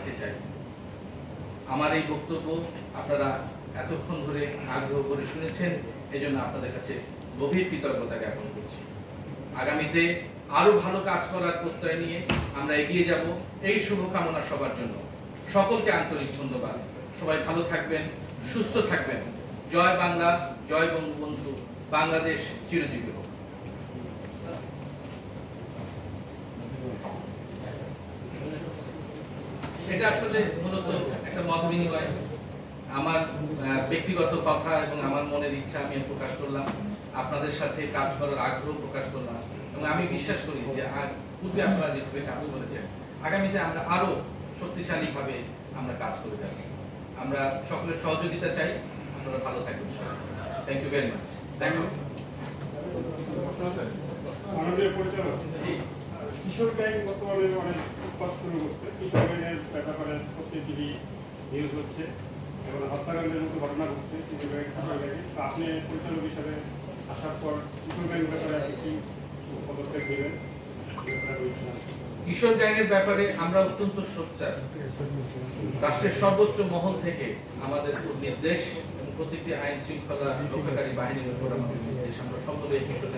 রাখতে চাই। আমার এই বক্তব্য আপনারা এতক্ষণ ধরে আগ্রহ করে শুনেছেন এই জন্য আপনাদের কাছে গভীর কৃতজ্ঞতা জ্ঞাপন করছি। আগামীতে আরও ভালো কাজ করার প্রত্যয় নিয়ে আমরা এগিয়ে যাব। এই শুভকামনা সবার জন্য। সকলকে আন্তরিক ধন্যবাদ। সবাই ভালো থাকবেন, সুস্থ থাকবেন। জয় বাংলা, জয় বঙ্গবন্ধু। বাংলাদেশ চিরজীবী হোক। এটা আসলে মূলত একটা মত বিনিময়। আমার ব্যক্তিগত কথা এবং আমার মনের ইচ্ছা আমি প্রকাশ করলাম। আপনাদের সাথে কাজ করার আগ্রহ প্রকাশ করলাম। এবং আমি বিশ্বাস করি যে পূর্বে আপনারা যেভাবে কাজ করেছেন আগামীতে আমরা আরও শক্তিশালী ভাবে আমরা কাজ করে যাব। আমরা সকলের সহযোগিতা চাই। আপনারা ভালো থাকবেন থ্যাংক ইউ ভেরি মাচ মাননীয় পরিচালক কিশোর গ্যাং বর্তমানে অনেক উৎপাদ শুরু করছে। কিশোর গ্যাংয়ের নিউজ হচ্ছে, এবং হত্যাকাণ্ডের মতো ঘটনা ঘটছে আপনি পরিচালক হিসাবে আসার পর কিশোর গ্যাং ব্যাপারে কি পদক্ষেপ নেবেন? কিশোর গ্যাংয়ের ব্যাপারে আমরা অত্যন্ত সোচ্চার। রাষ্ট্রের সর্বোচ্চ মহল থেকে আমাদের নির্দেশ প্রতিটি আইন শৃঙ্খলা রক্ষাকারী বাহিনীর উপর আমাদের নির্দেশ। আমরা সকলে কিশোর